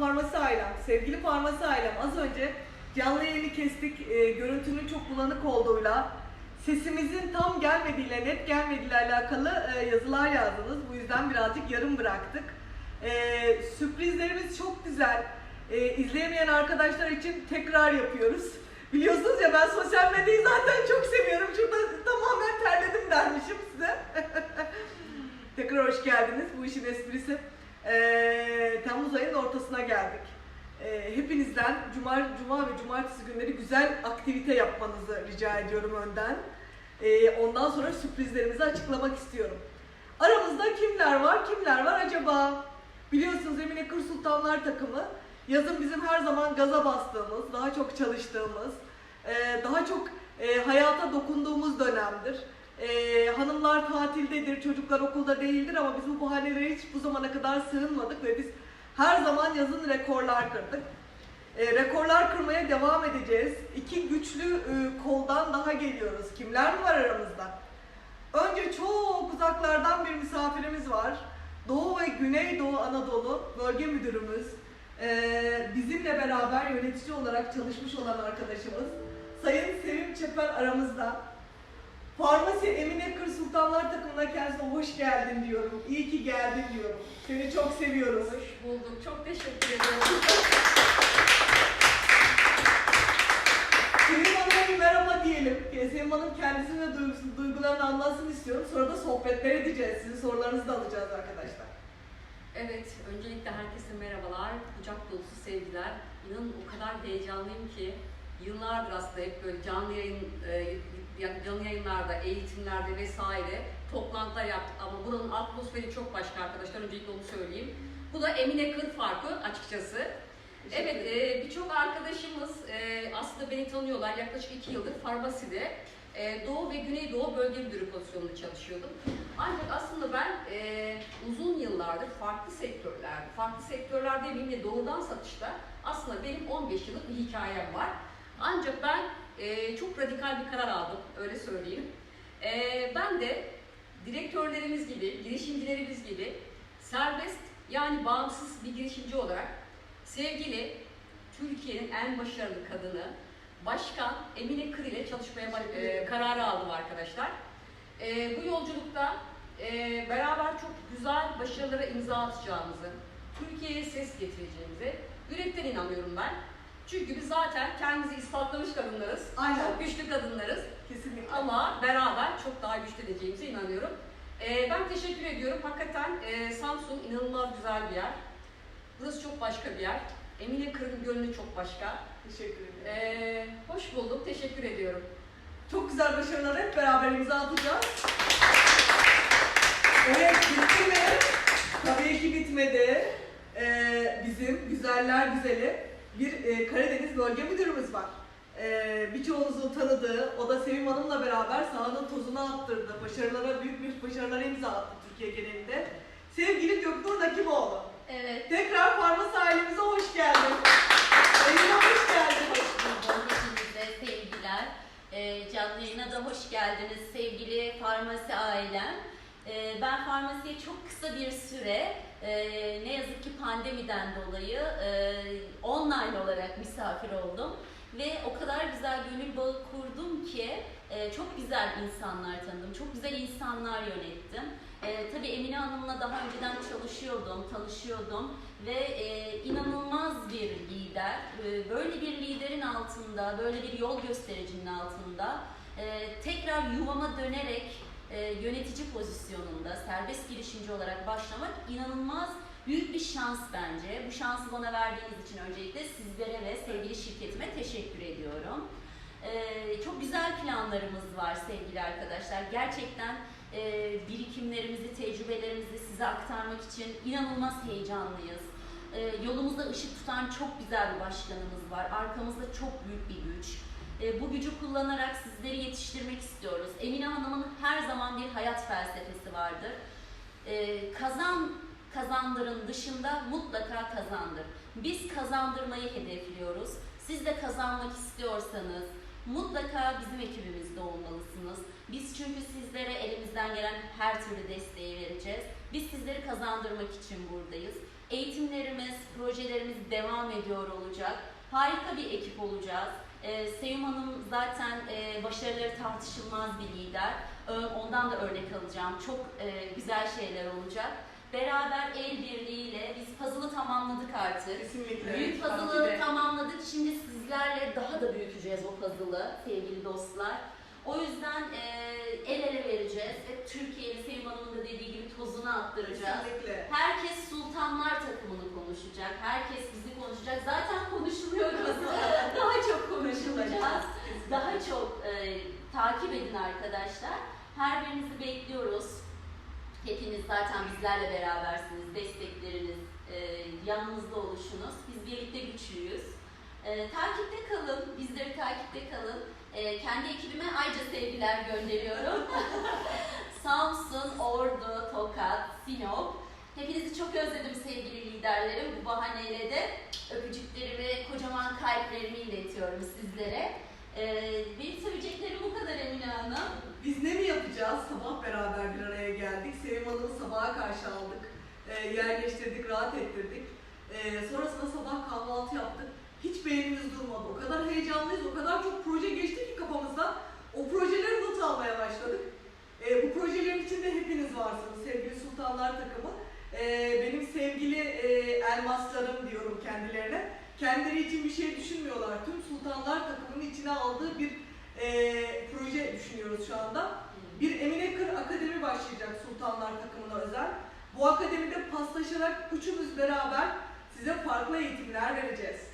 Farmasi ailem, sevgili Farmasi ailem az önce canlı yayını kestik. E, görüntünün çok bulanık olduğuyla sesimizin tam gelmediğiyle, net gelmediğiyle alakalı e, yazılar yazdınız. Bu yüzden birazcık yarım bıraktık. E, sürprizlerimiz çok güzel. E, izleyemeyen arkadaşlar için tekrar yapıyoruz. Biliyorsunuz ya ben sosyal medyayı zaten çok seviyorum. Şurada tamamen terledim dermişim size. Tekrar hoş geldiniz. Bu işin esprisi. Ee, Temmuz ayının ortasına geldik. Ee, hepinizden cuma, cuma ve cumartesi günleri güzel aktivite yapmanızı rica ediyorum önden. Ee, ondan sonra sürprizlerimizi açıklamak istiyorum. Aramızda kimler var, kimler var acaba? Biliyorsunuz Emine Kır Sultanlar takımı yazın bizim her zaman gaza bastığımız, daha çok çalıştığımız, e, daha çok e, hayata dokunduğumuz dönemdir. E, hanımlar tatildedir, çocuklar okulda değildir ama biz bu bahanelere hiç bu zamana kadar sığınmadık ve biz her zaman yazın rekorlar kırdık. E, rekorlar kırmaya devam edeceğiz. İki güçlü e, koldan daha geliyoruz. Kimler mi var aramızda? Önce çok uzaklardan bir misafirimiz var. Doğu ve Güneydoğu Anadolu Bölge Müdürümüz. Ee, bizimle beraber yönetici olarak çalışmış olan arkadaşımız Sayın Sevim Çeper aramızda. Farmasi Emine Kır Sultanlar takımına kendisine hoş geldin diyorum. İyi ki geldin diyorum. Seni çok seviyoruz. Hoş bulduk. Çok teşekkür ederim. Sevim Hanım'a bir merhaba diyelim. Sevim Hanım kendisini ve duygusunu, duygularını anlatsın istiyorum. Sonra da sohbetler edeceğiz. Sizin sorularınızı da alacağız arkadaşlar. Evet, öncelikle herkese merhabalar. Kucak dolusu sevgiler. İnanın o kadar heyecanlıyım ki yıllardır aslında hep böyle canlı yayın e, canlı yayınlarda, eğitimlerde vesaire toplantılar yaptık ama buranın atmosferi çok başka arkadaşlar. Öncelikle onu söyleyeyim. Bu da Emine Kır farkı açıkçası. Evet, e, birçok arkadaşımız e, aslında beni tanıyorlar. Yaklaşık iki yıldır farmaside e, Doğu ve Güneydoğu Bölge Müdürü pozisyonunda çalışıyordum. Ancak aslında ben e, uzun yıllardır farklı sektörlerde, farklı sektörlerde demeyeyim de doğrudan satışta aslında benim 15 yıllık bir hikayem var. Ancak ben e, çok radikal bir karar aldım, öyle söyleyeyim. E, ben de direktörlerimiz gibi, girişimcilerimiz gibi serbest yani bağımsız bir girişimci olarak sevgili Türkiye'nin en başarılı kadını Başkan Emine Kır ile çalışmaya e, kararı aldım arkadaşlar. E, bu yolculukta e, beraber çok güzel başarılara imza atacağımızı, Türkiye'ye ses getireceğimize yürekten inanıyorum ben. Çünkü biz zaten kendimizi ispatlamış kadınlarız. Aynen. Çok güçlü kadınlarız. Kesinlikle. Ama beraber çok daha güçleneceğimize inanıyorum. Ee, ben teşekkür ediyorum. Hakikaten e, Samsun inanılmaz güzel bir yer. Burası çok başka bir yer. Emine Kırın gönlü çok başka. Teşekkür ederim. Ee, hoş bulduk. Teşekkür ediyorum. Çok güzel başarılar hep beraber imza atacağız. Evet bitti mi? Tabii ki bitmedi. Ee, bizim güzeller güzeli bir e, Karadeniz bölge müdürümüz var. Ee, birçoğunuzun tanıdığı, o da Sevim Hanım'la beraber sahanın tozunu attırdı. Başarılara, büyük büyük başarılara imza attı Türkiye genelinde. Sevgili Göknur Nakimoğlu. Evet, Tekrar Farması ailemize hoş geldin. Evine hoş geldin. hoş bulduk hepinize sevgiler. Ee, canlı yayına da hoş geldiniz sevgili farmasi ailem. Ee, ben farmasiye çok kısa bir süre, e, ne yazık ki pandemiden dolayı e, online olarak misafir oldum. Ve o kadar güzel gönül bağı kurdum ki e, çok güzel insanlar tanıdım, çok güzel insanlar yönettim. E, tabii Emine Hanım'la daha önceden çalışıyordum, tanışıyordum ve inanılmaz bir lider. Böyle bir liderin altında, böyle bir yol göstericinin altında tekrar yuvama dönerek e, yönetici pozisyonunda serbest girişimci olarak başlamak inanılmaz büyük bir şans bence. Bu şansı bana verdiğiniz için öncelikle sizlere ve sevgili şirketime teşekkür ediyorum. Ee, çok güzel planlarımız var sevgili arkadaşlar. Gerçekten e, birikimlerimizi, tecrübelerimizi size aktarmak için inanılmaz heyecanlıyız. Ee, yolumuzda ışık tutan çok güzel bir başkanımız var. Arkamızda çok büyük bir güç. Ee, bu gücü kullanarak sizleri yetiştirmek istiyoruz. Emine Hanım'ın her zaman bir hayat felsefesi vardır. Ee, kazan kazandırın dışında mutlaka kazandır. Biz kazandırmayı hedefliyoruz. Siz de kazanmak istiyorsanız mutlaka bizim ekibimizde olmalısınız. Biz çünkü sizlere elimizden gelen her türlü desteği vereceğiz. Biz sizleri kazandırmak için buradayız. Eğitimlerimiz, projelerimiz devam ediyor olacak. Harika bir ekip olacağız. Ee, Sevim Hanım zaten e, başarıları tartışılmaz bir lider. Ö- Ondan da örnek alacağım. Çok e, güzel şeyler olacak. Beraber el birliğiyle biz puzzle'ı tamamladık artık. Kesinlikle. Büyük puzzle'ı tamamladık. Şimdi sizlerle daha da büyüteceğiz o puzzle'ı sevgili dostlar. O yüzden e, el ele vereceğiz ve Türkiye'nin Sevim Hanım'ın da dediği gibi tozunu attıracağız. Kesinlikle. Herkes Sultanlar takımını konuşacak. Herkes bizi konuşacak. Zaten konuşuluyoruz. Daha çok konuşulacağız. Daha çok e, takip edin arkadaşlar. Her birinizi bekliyoruz. Hepiniz zaten bizlerle berabersiniz. Destekleriniz, e, yanınızda oluşunuz. Biz birlikte güçlüyüz. E, takipte kalın. Bizleri takipte kalın. E, kendi ekibime ayrıca sevgiler gönderiyorum. Samsun, Ordu, Tokat, Sinop. Hepinizi çok özledim sevgili liderlerim. Bu bahaneyle de öpücüklerimi, kocaman kalplerimi iletiyorum sizlere. Ee, benim söyleyeceklerim bu kadar Emine Hanım. Biz ne mi yapacağız? Sabah beraber bir araya geldik. Sevim Hanım'ı sabaha karşı aldık. E, yerleştirdik, rahat ettirdik. E, sonrasında sabah kahvaltı yaptık. Hiç beynimiz durmadı. O kadar heyecanlıyız, o kadar çok proje geçti ki kafamızda. O projeleri not almaya başladık. E, bu projelerin içinde hepiniz varsınız sevgili Sultanlar takımı. E, benim sevgili e, elmaslarım diyorum kendilerine. Kendileri için bir şey düşünmüyorlar. Tüm Sultanlar takımının içine aldığı bir e, proje düşünüyoruz şu anda. Bir Emine Kır Akademi başlayacak Sultanlar takımına özel. Bu akademide paslaşarak üçümüz beraber size farklı eğitimler vereceğiz.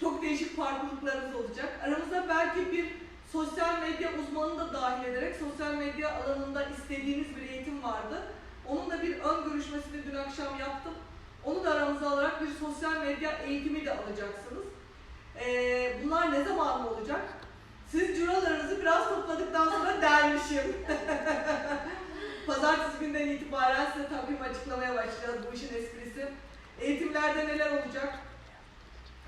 Çok değişik farklılıklarımız olacak. Aramızda belki bir sosyal medya uzmanını da dahil ederek sosyal medya alanında istediğiniz bir eğitim vardı. Onun da bir ön görüşmesini dün akşam yaptım. Onu da aramıza alarak bir sosyal medya eğitimi de alacaksınız. Ee, bunlar ne zaman mı olacak? Siz cüralarınızı biraz topladıktan sonra dermişim. Pazartesi günden itibaren size takvim açıklamaya başlayacağız bu işin esprisi. Eğitimlerde neler olacak?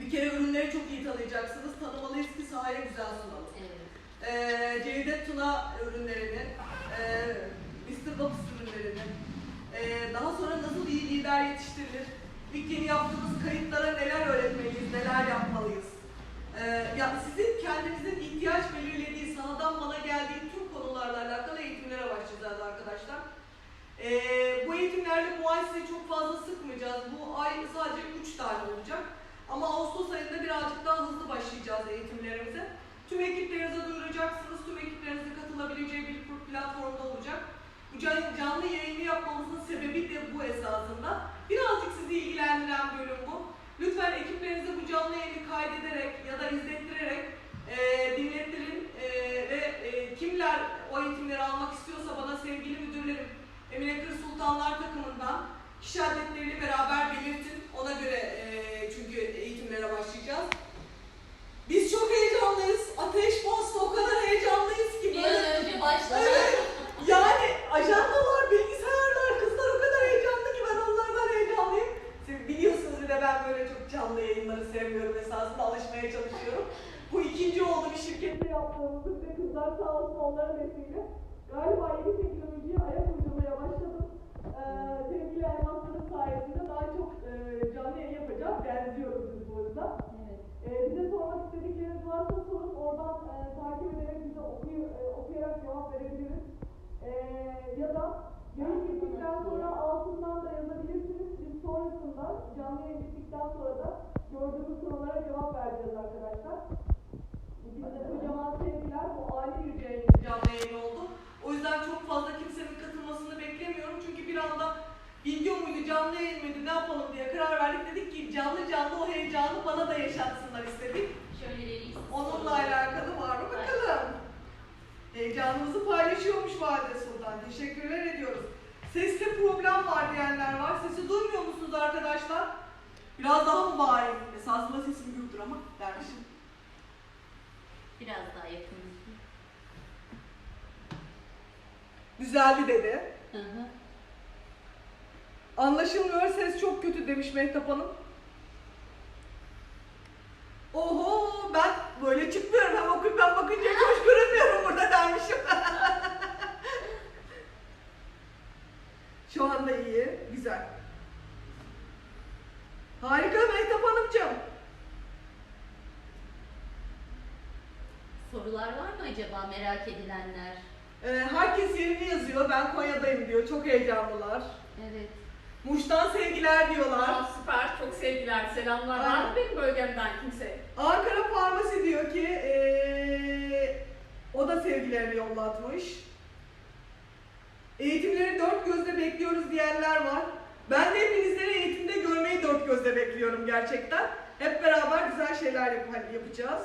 Bir kere ürünleri çok iyi tanıyacaksınız. Tanımalıyız ki sahaya güzel sunalım. Evet. Ee, Cevdet Tuna ürünlerini, e, Mr. Box ürünlerini, e, daha sonra nasıl iyi lider yetiştirilir, ilk yeni yaptığımız kayıtlara neler öğretmeliyiz, neler yapmalıyız. Ee, ya sizin kendinizin ihtiyaç belirlediği, sahadan bana geldiği tüm konularla alakalı eğitimlere başlayacağız arkadaşlar. Ee, bu eğitimlerle bu ay sizi çok fazla sıkmayacağız. Bu ay sadece 3 tane olacak. Ama Ağustos ayında birazcık daha hızlı başlayacağız eğitimlerimize. Tüm ekiplerinize duyuracaksınız. Tüm ekiplerinizin katılabileceği bir platformda olacak. Bu can- canlı yayını yapmamızın sebebi de bu esasında. Birazcık sizi ilgilendiren bölüm bu. Lütfen ekiplerinize bu canlı yayını kaydederek ya da izlettirerek e, dinlettirin e, ve e, kimler o eğitimleri almak istiyorsa bana sevgili müdürlerim Emine Kır Sultanlar takımından kişi adetleriyle beraber belirtin. Ona göre e, çünkü eğitimlere başlayacağız. Biz çok heyecanlıyız. Ateş bastı. O kadar heyecanlıyız ki Bir böyle. an önce başladık. Evet. Yani ajandalar, bilgisayarlar, kızlar o kadar heyecanlı ki ben onlardan heyecanlıyım. Siz biliyorsunuz bir de ben böyle çok canlı yayınları sevmiyorum esasında alışmaya çalışıyorum. Bu ikinci oldu şirkette yaptığımızı ve kızlar sağ olsun onların desteğiyle. Galiba yeni teknolojiye ayak uydurmaya başladım. Ee, sevgili elmasların sayesinde daha çok e, canlı yayın yapacağım. Benziyoruz biz bu arada. Evet. Ee, bize sormak istedikleriniz varsa sorun. Oradan e, takip ederek bize okuyu, e, okuyarak cevap verebiliriz. Ee, ya da yayın bittikten sonra altından da yazabilirsiniz. Biz sonrasında canlı yayın bittikten sonra da gördüğümüz sorulara cevap vereceğiz arkadaşlar. Kocaman sevgiler. Bu bir yayın, canlı yayın oldu. O yüzden çok fazla kimsenin katılmasını beklemiyorum. Çünkü bir anda video muydu, canlı yayın mıydı, ne yapalım diye karar verdik. Dedik ki canlı canlı o heyecanı bana da yaşatsınlar istedik. Onunla alakalı var mı bakalım. Heyecanımızı paylaşıyormuş Valide Sultan. Teşekkürler ediyoruz. Seste problem var diyenler var. Sesi duymuyor musunuz arkadaşlar? Biraz daha mı bağırayım? Esasında sesim büyüktür ama dermişim. Biraz daha yakın. Düzeldi dedi. Hı hı. Anlaşılmıyor ses çok kötü demiş Mehtap Hanım. Oho ben böyle çıkmıyorum hem okuyup ben bakınca hiç hoş görünmüyorum burada dermişim. Şu anda iyi, güzel. sorular var mı acaba merak edilenler? Ee, herkes yerini yazıyor. Ben Konya'dayım diyor. Çok heyecanlılar. Evet. Muş'tan sevgiler diyorlar. Aa, süper, çok sevgiler, selamlar. Var mı benim bölgemden kimse? Ankara Farmasi diyor ki ee, o da sevgilerini yollatmış. Eğitimleri dört gözle bekliyoruz diyenler var. Ben de hepinizleri eğitimde görmeyi dört gözle bekliyorum gerçekten. Hep beraber güzel şeyler yap yapacağız.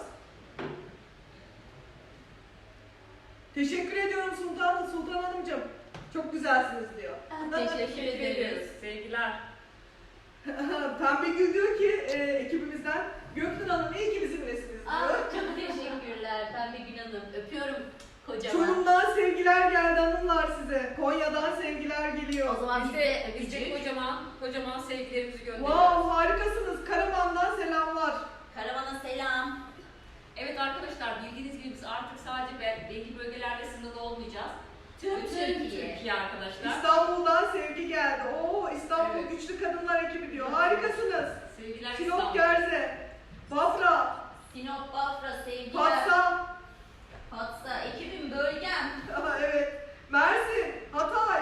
Teşekkür ediyorum Sultan, Sultan Hanımcığım. Çok güzelsiniz diyor. Teşekkür ederiz. Sevgiler. Pembe Gül diyor ki e, ekibimizden Göknur Hanım iyi ki bizimlesiniz Aa, diyor. çok teşekkürler Pembe Gül Hanım. Öpüyorum kocaman. Çorum'dan sevgiler geldi hanımlar size. Konya'dan sevgiler geliyor. O zaman Biz bize de, kocaman, kocaman sevgilerimizi gönderiyoruz. Wow harikasınız. Karaman'dan selamlar. Karavana selam. Evet arkadaşlar bildiğiniz gibi biz artık sadece be- belli bölgelerde sınırlı olmayacağız. Tüm Türkiye. Türkiye arkadaşlar. İstanbul'dan sevgi geldi. Oo İstanbul Evet. Güçlü Kadınlar ekibi diyor. Harikasınız. Sevgiler Sinop İstanbul. Gerze. Bafra. Sinop, Bafra, sevgiler. Patsa. Fatsa, ekibim, bölgem. Aha, evet. Mersin. Hatay.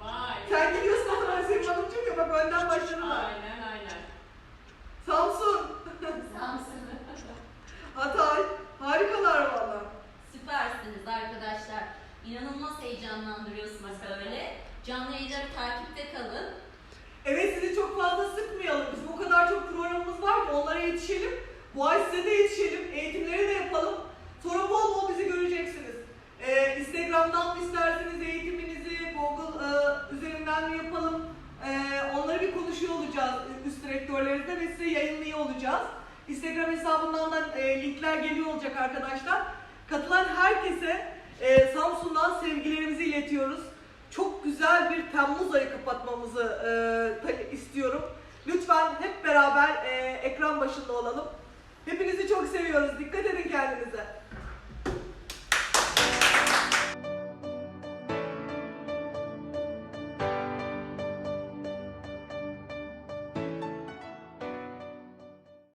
Vay. Sen gidiyorsun o zaman Sevim Hanımcığım ya bak önden başladılar. Aynen aynen. Samsun. Samsun. Hatay. Harikalar valla. Süpersiniz arkadaşlar. İnanılmaz heyecanlandırıyorsunuz böyle. Canlı yayınları takipte kalın. Evet sizi çok fazla sıkmayalım. Bizim o kadar çok programımız var ki onlara yetişelim. Bu ay size de yetişelim. Eğitimleri de yapalım. Sonra bol bol bizi göreceksiniz. Ee, Instagram'dan mı isterseniz eğitiminizi Google e, üzerinden mi yapalım? Ee, onları bir konuşuyor olacağız üst direktörlerimizle ve size yayınlıyor olacağız. Instagram hesabından da e, linkler geliyor olacak arkadaşlar. Katılan herkese e, Samsun'dan sevgilerimizi iletiyoruz. Çok güzel bir Temmuz ayı kapatmamızı e, istiyorum. Lütfen hep beraber e, ekran başında olalım. Hepinizi çok seviyoruz. Dikkat edin kendinize.